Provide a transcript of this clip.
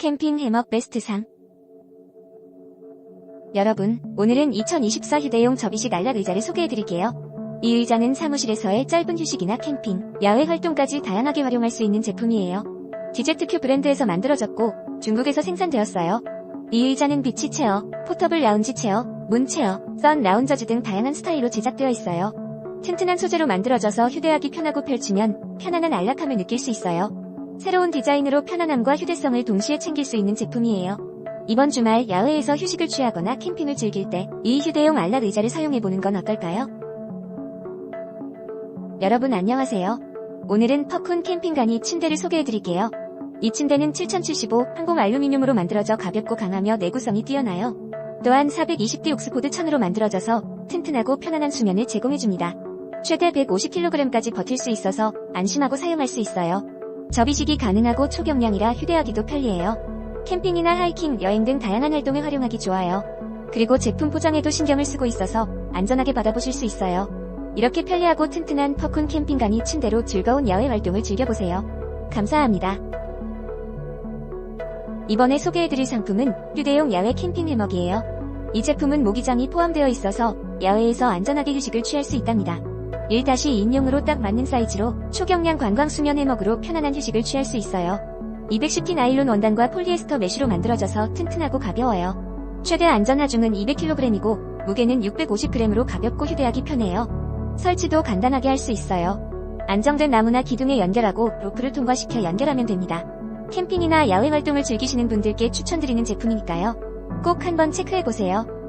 캠핑 해먹 베스트상 여러분, 오늘은 2024 휴대용 접이식 안락 의자를 소개해드릴게요. 이 의자는 사무실에서의 짧은 휴식이나 캠핑, 야외 활동까지 다양하게 활용할 수 있는 제품이에요. 디제트큐 브랜드에서 만들어졌고 중국에서 생산되었어요. 이 의자는 비치 체어, 포터블 라운지 체어, 문 체어, 선 라운저즈 등 다양한 스타일로 제작되어 있어요. 튼튼한 소재로 만들어져서 휴대하기 편하고 펼치면 편안한 안락함을 느낄 수 있어요. 새로운 디자인으로 편안함과 휴대성을 동시에 챙길 수 있는 제품이에요. 이번 주말 야외에서 휴식을 취하거나 캠핑을 즐길 때 이 휴대용 안락 의자를 사용해보는 건 어떨까요? 여러분 안녕하세요. 오늘은 퍼쿤 캠핑가니 침대를 소개해드릴게요. 이 침대는 7075 항공 알루미늄으로 만들어져 가볍고 강하며 내구성이 뛰어나요. 또한 420D 옥스포드 천으로 만들어져서 튼튼하고 편안한 수면을 제공해줍니다. 최대 150kg까지 버틸 수 있어서 안심하고 사용할 수 있어요. 접이식이 가능하고 초경량이라 휴대하기도 편리해요. 캠핑이나 하이킹, 여행 등 다양한 활동에 활용하기 좋아요. 그리고 제품 포장에도 신경을 쓰고 있어서 안전하게 받아보실 수 있어요. 이렇게 편리하고 튼튼한 퍼쿤 캠핑간이 침대로 즐거운 야외 활동을 즐겨보세요. 감사합니다. 이번에 소개해드릴 상품은 휴대용 야외 캠핑 해먹이에요. 이 제품은 모기장이 포함되어 있어서 야외에서 안전하게 휴식을 취할 수 있답니다. 1-2인용으로 딱 맞는 사이즈로 초경량 관광 수면 해먹으로 편안한 휴식을 취할 수 있어요. 210T 나일론 원단과 폴리에스터 메쉬로 만들어져서 튼튼하고 가벼워요. 최대 안전 하중은 200kg이고 무게는 650g으로 가볍고 휴대하기 편해요. 설치도 간단하게 할 수 있어요. 안정된 나무나 기둥에 연결하고 로프를 통과시켜 연결하면 됩니다. 캠핑이나 야외 활동을 즐기시는 분들께 추천드리는 제품이니까요. 꼭 한번 체크해보세요.